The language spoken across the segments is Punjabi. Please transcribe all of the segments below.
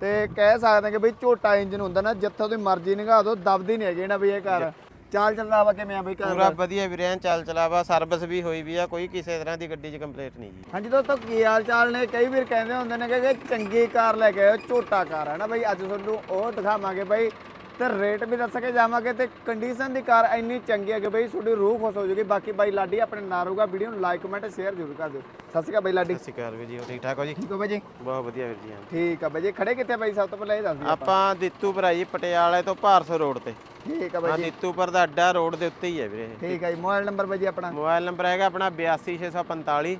ਤੇ ਕਹਿ ਸਕਦੇ ਕਿ ਬਈ ਝੋਟਾ ਇੰਜਨ ਹੁੰਦਾ ਨਾ ਜਿੱਥੋਂ ਦੀ ਮਰਜ਼ੀ ਨਿਗਾਹ ਦੋ ਦਬਦੀ ਨਹੀਂ ਹੈਗੀ ਨਾ ਬਈ ਇਹ ਕਾਰ ਚਾਲ ਚੱਲਦਾ ਵਾ ਕਿਵੇਂ ਆ ਬਈ ਕਾਰ ਪੂਰਾ ਵਧੀਆ ਵੀਰੇ ਐਨ ਚੱਲ ਚਲਾਵਾ ਸਰਵਿਸ ਵੀ ਹੋਈ ਵੀ ਆ ਕੋਈ ਕਿਸੇ ਤਰ੍ਹਾਂ ਦੀ ਗੱਡੀ 'ਚ ਕੰਪਲੇਂਟ ਨਹੀਂ ਜੀ। ਹਾਂਜੀ ਦੋਸਤੋ ਕੀ ਹਾਲ ਚਾਲ ਨੇ? ਕਈ ਵੀਰ ਕਹਿੰਦੇ ਹੁੰਦੇ ਨੇ ਕਿ ਚੰਗੀ ਕਾਰ ਲੈ ਕੇ ਆਇਓ ਝੋਟਾ ਕਾਰ ਹੈ ਨਾ ਬਈ ਅੱਜ ਤੁਹਾਨੂੰ ਉਹ ਦਿਖਾਵਾਂਗੇ ਬਈ ਤੇ ਰੇਟ ਵੀ ਦੱਸ ਕੇ ਜਾਵਾਂਗੇ ਤੇ ਕੰਡੀਸ਼ਨ ਦੀ ਕਾਰ ਇੰਨੀ ਚੰਗੀ ਹੈ ਕਿ ਬਈ ਤੁਹਾਡੀ ਰੂਹ ਖੁਸ਼ ਹੋ ਜੂਗੀ। ਬਾਕੀ ਬਾਈ ਲਾਡੀ ਆਪਣੇ ਨਾਲ ਰਹੂਗਾ ਵੀਡੀਓ ਨੂੰ ਲਾਈਕ ਕਮੈਂਟ ਸ਼ੇਅਰ ਜ਼ਰੂਰ ਕਰ ਦਿਓ। ਸਤਿ ਸ਼੍ਰੀ ਅਕਾਲ ਬਾਈ ਲਾਡੀ। ਸਤਿ ਸ਼੍ਰੀ ਅਕਾਲ ਵੀਰ ਜੀ ਹੋਰ ਠੀਕ ਠਾਕ ਹੋ ਜੀ? ਠੀਕ ਹੋ ਬਾਈ ਜੀ? ਬਹੁਤ ਵਧੀਆ ਵੀਰ ਜੀ ਹਾਂ। ਠੀਕ ਆ ਬਾਈ ਜੀ ਖੜੇ ਕਿੱਥੇ ਬਾਈ? ਸਭ ਤੋਂ ਪਹਿਲਾਂ ਇਹ ਦੱਸ ਦਿਓ ਆਪਾਂ। ਦਿੱਤੂ ਭਰਾਈ ਪਟਿਆਲੇ ਤੋਂ ਭਾਰਸੋ ਰੋਡ ਤੇ। ਠੀਕ ਆ ਬਾਈ ਜੀ। ਦਿੱਤੂਪੁਰ ਦਾ ਅੱਡਾ ਰੋਡ ਦੇ ਉੱਤੇ ਹੀ ਹੈ ਵੀਰੇ। ਠੀਕ ਆ ਜੀ ਮੋਬਾਈਲ ਨੰਬਰ ਬਾਈ ਜੀ ਆਪਣਾ। ਮੋਬਾਈਲ ਨੰਬਰ ਹੈਗਾ ਆਪਣਾ 82645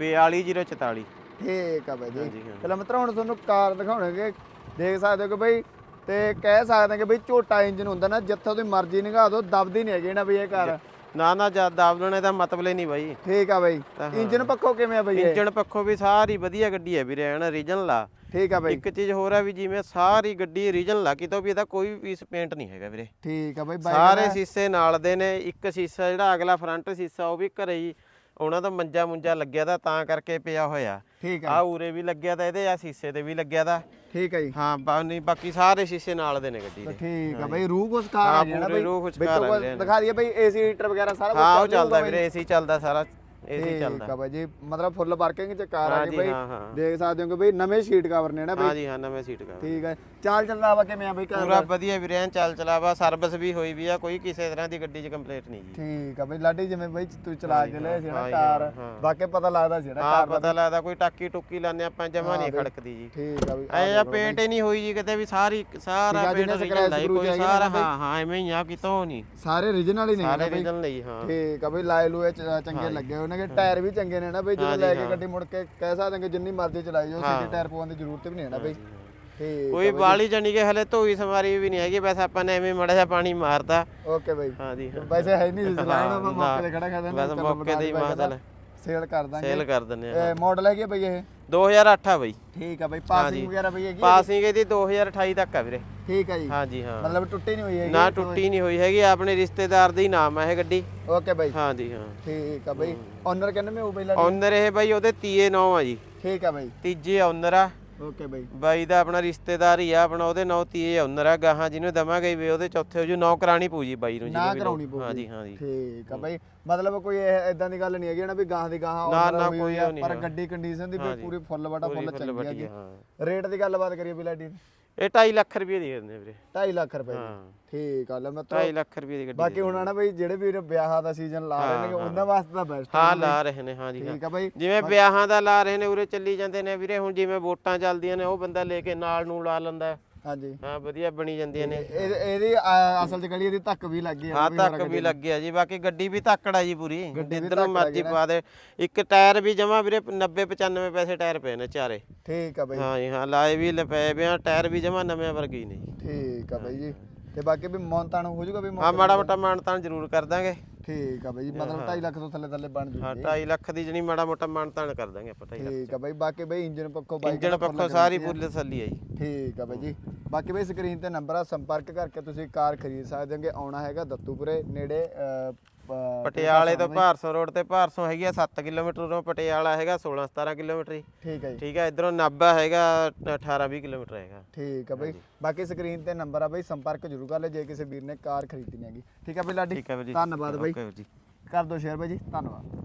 42044 ਠੀਕ ਆ ਬਾਈ ਜੀ। ਚਲੋ ਮਿੱਤਰੋ ਹੁਣ ਤੁਹਾਨੂੰ ਕਾਰ ਦਿਖਾਉਣਗੇ। ਦੇਖ ਸਕਦੇ ਹੋ ਕਿ ਬਈ ਤੇ ਕਹਿ ਸਕਦੇ ਹਾਂ ਕਿ ਬਈ ਝੋਟਾ ਇੰਜਨ ਹੁੰਦਾ ਨਾ ਜਿੱਥੋਂ ਦੀ ਮਰਜ਼ੀ ਨਿਗਾਹ ਦੋ ਦਬਦੀ ਨਹੀਂ ਹੈਗੀ ਨਾ ਬਈ ਇਹ ਕਾਰ ਨਾ ਨਾ ਜਦ ਦਾਬਲਣੇ ਦਾ ਮਤਲਬ ਹੀ ਨਹੀਂ ਬਾਈ। ਠੀਕ ਆ ਬਈ। ਇੰਜਨ ਪੱਖੋਂ ਕਿਵੇਂ ਆ ਬਈ ਇੰਜਣ ਪੱਖੋਂ ਵੀ ਸਾਰੀ ਵਧੀਆ ਗੱਡੀ ਹੈ ਵੀਰੇ ਐਨ ਰੀਜਨਲ ਆ। ਠੀਕ ਆ ਬਈ। ਇੱਕ ਚੀਜ਼ ਹੋਰ ਆ ਵੀ ਜਿਵੇਂ ਸਾਰੀ ਗੱਡੀ ਰੀਜਨਲ ਆ ਕਿਤੋਂ ਵੀ ਇਹਦਾ ਕੋਈ ਵੀ ਪੀਸ ਪੇਂਟ ਨਹੀਂ ਹੈਗਾ ਵੀਰੇ। ਠੀਕ ਆ ਬਾਈ ਸਾਰੇ ਸ਼ੀਸ਼ੇ ਨਾਲ ਦੇ ਨੇ ਇੱਕ ਸ਼ੀਸ਼ਾ ਜਿਹੜਾ ਅਗਲਾ ਫਰੰਟ ਸ਼ੀਸ਼ਾ ਉਹ ਵੀ ਘਰੇ ਹੀ ਉਹਨਾਂ ਦਾ ਮੰਜਾ ਮੁੰਜਾ ਲੱਗਿਆ ਦਾ ਤਾਂ ਕਰਕੇ ਪਿਆ ਹੋਇਆ। ਠੀਕ ਆ। ਆ ਉਰੇ ਵੀ ਲੱਗਿਆ ਤਾਂ ਇਹਦੇ ਆ ਸ਼ੀਸ਼ੇ ਤੇ ਵੀ ਲੱਗਿਆ ਦਾ ਠੀਕ ਆ ਜੀ। ਹਾਂ ਬਾ- ਨਹੀਂ ਬਾਕੀ ਸਾਰੇ ਸ਼ੀਸ਼ੇ ਨਾਲ ਦੇ ਨੇ ਗੱਡੀ ਦੇ। ਠੀਕ ਆ ਬਈ ਰੂਹ ਕੁਛ ਆ ਹਾਂ, ਪੂਰੇ ਬਈ। ਰੂਹ ਕੁਛ ਵਿੱਚੋਂ ਕਾਰ ਆ ਕੁਛ ਵੀਰੇ। ਦਿਖਾ ਦਈਏ ਬਈ ਏਸੀ ਹੀਟਰ ਵਗੈਰਾ ਸਾਰਾ ਕੁਝ ਹਾਂ ਉਹ ਚੱਲਦਾ ਵੀਰੇ ਏਸੀ ਚੱਲਦਾ ਸਾਰਾ। ਏਸੀ ਠੀਕ ਚੱਲਦਾ। ਆ ਬਾਈ ਜੀ ਮਤਲਬ ਫੁੱਲ ਪਾਰਕਿੰਗ ਚ ਕਾਰ ਆ ਗਈ ਹਾਂਜੀ ਬਈ। ਹਾਂ ਹਾਂ। ਦੇਖ ਸਕਦੇ ਹੋ ਕਿ ਬਈ ਨਵੇਂ ਸ਼ੀਟ ਕਵਰ ਨੇ ਨਾ ਬਈ। ਹਾਂ ਜੀ ਹਾਂ ਨਵੇਂ ਸੀਟ ਕਾ ਠੀਕ ਹੈ ਚਾਲ ਚੱਲਦਾ ਵਾ ਕਿਵੇਂ ਆ ਬਈ ਕਾਰ ਪੂਰਾ ਵਧੀਆ ਚੱਲ ਚਲਾਵਾ ਸਰਵਿਸ ਵੀ ਹੋਈ ਵੀ ਆ ਕੋਈ ਕਿਸੇ ਤਰ੍ਹਾਂ ਦੀ ਗੱਡੀ 'ਚ ਕੰਪਲੇਂਟ ਨਹੀਂ ਜੀ। ਠੀਕ ਆ ਬਈ ਲਾਡੀ ਜਿਵੇਂ ਬਈ ਤੂੰ ਚਲਾ ਕੇ ਲਿਆ ਸੀ ਨਾ ਹਾਂ, ਕਾਰ। ਹਾਂ। ਵਾਕਿਆ ਪਤਾ ਲੱਗਦਾ ਸੀ ਨਾ ਹਾਂ ਕਾਰ ਪਤਾ ਲੱਗਦਾ ਕੋਈ ਟਾਕੀ ਟੁੱਕੀ ਲਾਉਂਦੇ ਆਪਾਂ ਜਮਾ ਨਹੀਂ ਖੜਕਦੀ ਜੀ। ਠੀਕ ਆ ਬਈ ਐ ਆ ਪੇਂਟ ਹੀ ਨਹੀਂ ਹੋਈ ਜੀ ਕਿਤੇ ਵੀ ਸਾਰੀ ਸਾਰਾ ਠੀਕ ਆ, ਪੇਂਟ ਰੀਜਨਲ screw ਕੋਈ ਸਾਰਾ। ਹਾਂ ਹਾਂ ਐਵੇਂ ਹੀ ਆ ਕਿਤੋਂ ਨਹੀਂ। ਸਾਰੇ origignal ਹੀ ਨੇ ਸਾਰੇ ਰੀਜਨਲ ਲਈ ਹਾਂ ਠੀਕ ਆ ਬਈ ਲਾਏ ਲੂਏ ਚੰਗੇ ਲੱਗੇ ਹੋਏ ਨੇ ਟਾਇਰ ਵੀ ਚੰਗੇ ਨੇ ਨਾ ਬਈ ਜਦੋਂ ਲੈ ਕੇ ਗੱਡੀ ਮੁੜ ਕੇ ਕਹਿ ਸਕਦੇ ਕਿ ਜਿੰਨੀ ਮਰਜ਼ੀ ਚਲਾਈ ਜਾਓ ਸਿੱਧੇ ਟਾਇਰ ਪਵਾਉਣ ਦੀ ਜ਼ਰੂਰਤ ਵੀ ਨਹੀਂ ਹੈ ਨਾ ਬਈ। ਠੀਕ ਕੋਈ ਬਾਲੀ ਜਾਨੀ ਕਿ ਹਲੇ ਧੋਈ ਸਮਾਰੀ ਵੀ ਨਹੀਂ ਹੈਗੀ ਬਸ ਆਪਾਂ ਨੇ ਐਵੇਂ ਮੜਾ ਜਿਹਾ ਪਾਣੀ ਮਾਰਤਾ। ਓਕੇ ਬਈ। ਹਾਂ ਜੀ ਵੈਸੇ ਹੈ ਨਹੀਂ ਮੈਂ ਨਾ, ਮੌਕੇ ਤੇ ਖੜਾ ਕਰ ਬਸ ਮੌਕੇ ਤੇ ਹੀ ਮਾਂ ਚੱਲ ਸੇਲ ਕਰ ਦਾਂਗੇ। ਸੇਲ ਕਰ ਦਿੰਨੇ ਆ ਇਹ ਮਾਡਲ ਹੈਗੀ ਬਈ ਇਹ? 2008 ਆ ਬਈ। ਠੀਕ ਆ ਬਈ ਪਾਸਿੰਗ ਵਗੈਰਾ ਬਈ ਹੈਗੀ? ਪਾਸਿੰਗ ਇਹਦੀ 2028 ਤੱਕ ਆ ਵੀਰੇ। ਠੀਕ ਆ ਜੀ। ਹਾਂ ਜੀ ਹਾਂ। ਮਤਲਬ ਟੁੱਟੀ ਨਹੀਂ ਹੋਈ ਹੈਗੀ ਨਾ ਟੁੱਟੀ ਨਹੀਂ ਹੋਈ ਹੈਗੀ ਆਪਣੇ ਰਿਸ਼ਤੇਦਾਰ ਦਾ ਹੀ ਨਾਮ ਆ ਇਹ ਗੱਡੀ। ਓਕੇ ਬਈ। ਹਾਂ ਜੀ ਹਾਂ। ਠੀਕ ਆ ਬਈ। ਓਨਰ ਕਹਿੰਦੇ ਮੈਂ ਉਹ ਲਾਡੀ ਓਨਰ ਇਹ ਬਾਈ ਉਹਦੇ ਤੀਏ ਨੌ ਆ ਜੀ। ਠੀਕ ਆ ਬਈ। ਤੀਜੇ ਓਨਰ ਆ। ਓਕੇ ਬਈ ਬਾਈ ਦਾ ਆਪਣਾ ਰਿਸ਼ਤੇਦਾਰ ਹੀ ਆ ਆਪਣਾ ਉਹਦੇ ਨੌ ਤੀਏ ਓਨਰ ਆ ਗਾਹਾਂ ਜਿਹਨੂੰ ਦਵਾਂਗੇ ਵੀ ਉਹਦੇ ਚੌਥੇ ਹੋ ਜੂ ਨੌ ਕਰਾਣੀ ਪਊਜੀ ਬਾਈ ਨੂੰ ਨਾ ਕਰਾਉਣੀ ਪਊਗੀ। ਹਾਂ ਜੀ ਹਾਂ ਜੀ। ਠੀਕ ਆ ਬਈ। ਮਤਲਬ ਕੋਈ ਇਦਾਂ ਦੀ ਗੱਲ ਨਹੀਂ ਹੈਗੀ ਨਾ ਵੀ ਗਾਂ ਦੀ ਗਾਂ ਨਾ, ਨਾ, ਕੋਈ ਪਰ। ਗੱਡੀ ਕੰਡੀਸ਼ਨ ਦੀ ਪੂਰੀ ਫੁੱਲ ਬਟਾ ਫੁੱਲ ਚੰਗੀ ਆ, ਹਾਂ। ਰੇਟ ਦੀ ਗੱਲਬਾਤ ਕਰੀਏ ਵੀ ਲਾਡੀ ਦੀ। ਇਹ 2.5 ਲੱਖ ਰੁਪਏ ਦੀ ਦਿੰਦੇ ਵੀਰੇ। 2.5 ਲੱਖ ਰੁਪਏ ਦੀ। ਹਾਂ। ਠੀਕ ਆ ਲੈ ਮੈਂ 2.5 ਲੱਖ ਰੁਪਏ ਦੀ ਗੱਡੀ ਬਾਕੀ ਹੁਣ ਨਾ ਬਈ ਜਿਹੜੇ ਵੀਰ ਵਿਆਹਾਂ ਦਾ ਸੀਜ਼ਨ ਲਾ ਰਹੇ ਨੇ ਉਹਨਾਂ ਵਾਸਤੇ ਤਾਂ ਬੈਸਟ ਹਾਂ ਲਾ ਰਹੇ ਨੇ ਹਾਂ ਜੀ ਹਾਂ। ਠੀਕ ਆ ਬਈ। ਜਿਵੇਂ ਵਿਆਹਾਂ ਦਾ ਲਾ ਰਹੇ ਨੇ ਉਰੇ ਚੱਲੀ ਜਾਂਦੇ ਨੇ ਵੀਰੇ ਹੁਣ ਜਿਵੇਂ ਵੋਟਾਂ ਚੱਲਦੀਆਂ ਨੇ ਉਹ ਬੰਦਾ ਲੈ ਕੇ ਨਾਲ ਨੂੰ ਲਾ ਲੈਂਦਾ। ਹੈ। ਹਾਂਜੀ। ਹਾਂ ਵਧੀਆ ਬਣੀ ਜਾਂਦੀਆਂ ਨੇ। ਇਹ ਇਹਦੀ ਅਸਲ ਚ ਗਲੀ ਇਹਦੀ ਧੱਕ ਵੀ ਲੱਗੀ ਆ ਹਾਂ ਤੱਕ ਵੀ ਲੱਗਿਆ ਜੀ ਬਾਕੀ ਗੱਡੀ ਵੀ ਧੱਕੜਾ ਜੀ ਪੂਰੀ। ਜਿੱਧਰ ਮਰਜ਼ੀ ਪਾ ਦੇ। ਇੱਕ ਟਾਇਰ ਵੀ ਜਮਾ ਵੀਰੇ 90 95 ਪੈਸੇ ਟਾਇਰ ਪਏ ਨੇ ਚਾਰੇ। ਠੀਕ ਆ ਬਈ। ਹਾਂ ਜੀ ਹਾਂ ਲਾਏ ਵੀ ਲਪਏ ਪਏ ਆ ਟਾਇਰ ਵੀ ਜਮਾ ਨਵੇਂ ਵਰਗੇ ਹੀ ਨੇ ਜੀ। ਠੀਕ ਆ ਬਈ ਜੀ। ਤੇ ਬਾਕੀ ਵੀ ਮੌਨਤਾਨ ਹੋ ਜਾਊਗਾ ਵੀ ਮੌ- ਹਾਂ ਮਾੜਾ ਮੋਟਾ ਮਾਨਤਾਨ ਜ਼ਰੂਰ ਕਰ ਦਾਂਗੇ। ਠੀਕ ਆ ਬਈ ਮਤਲਬ 2.5 ਲੱਖ ਤੋਂ ਥੱਲੇ ਥੱਲੇ ਬਣ ਹਾਂ ਜੂਗੀ। 2.5 ਲੱਖ ਦੀ ਜਣੀ ਮਾੜਾ ਮੋਟਾ ਮਾਨਤਾਨ ਕਰ ਦਾਂਗੇ ਆਪਾਂ 2.5 ਲੱਖ ਠੀਕ ਆ ਬਈ ਬਾਕੀ ਬਈ ਇੰਜਨ ਪੱਖੋਂ ਬਾਈਕ ਇੰਜਣ ਪੱਖੋਂ ਸਾਰੀ ਪੂਰੀ ਤਸੱਲੀ ਆ ਜੀ। ਠੀਕ ਆ ਬਈ ਜੀ। ਬਾਕੀ ਬਈ ਸਕਰੀਨ ਤੇ ਨੰਬਰ ਆ ਸੰਪਰਕ ਕਰਕੇ ਤੁਸੀਂ ਕਾਰ ਖਰੀਦ ਸਕਦੇ ਹੋਗੇ ਆਉਣਾ ਹੈਗਾ ਦੱਤੂਪੁਰੇ ਨੇੜੇ ਪਟਿਆਲੇ ਤੋਂ ਭਾਰਸੋਂ ਰੋਡ ਤੇ ਭਾਰਸੋਂ ਹੈਗੀ ਆ 7 ਕਿਲੋਮੀਟਰ ਉਰੋਂ ਪਟਿਆਲਾ ਹੈਗਾ 16 17 ਕਿਲੋਮੀਟਰ ਹੀ। ਠੀਕ ਆ ਜੀ। ਠੀਕ ਹੈ ਇਧਰੋਂ ਨਾਭਾ ਹੈਗਾ 18 20 ਕਿਲੋਮੀਟਰ ਹੈਗਾ। ਠੀਕ ਆ ਬਈ। ਬਾਕੀ ਸਕਰੀਨ ਤੇ ਨੰਬਰ ਆ ਬਈ ਸੰਪਰਕ ਜ਼ਰੂਰ ਕਰ ਲੈ ਜੇ ਕਿਸੇ ਵੀਰ ਨੇ ਕਾਰ ਖਰੀਦਣੀ ਹੈਗੀ। ਠੀਕ ਆ ਬਈ ਲਾਡੀ ਹੈ ਧੰਨਵਾਦ ਬਈ। ਓਕੇ ਵੀਰ ਜੀ। ਕਰ ਦਿਓ ਸ਼ੇਅਰ ਬਈ ਜੀ ਧੰਨਵਾਦ।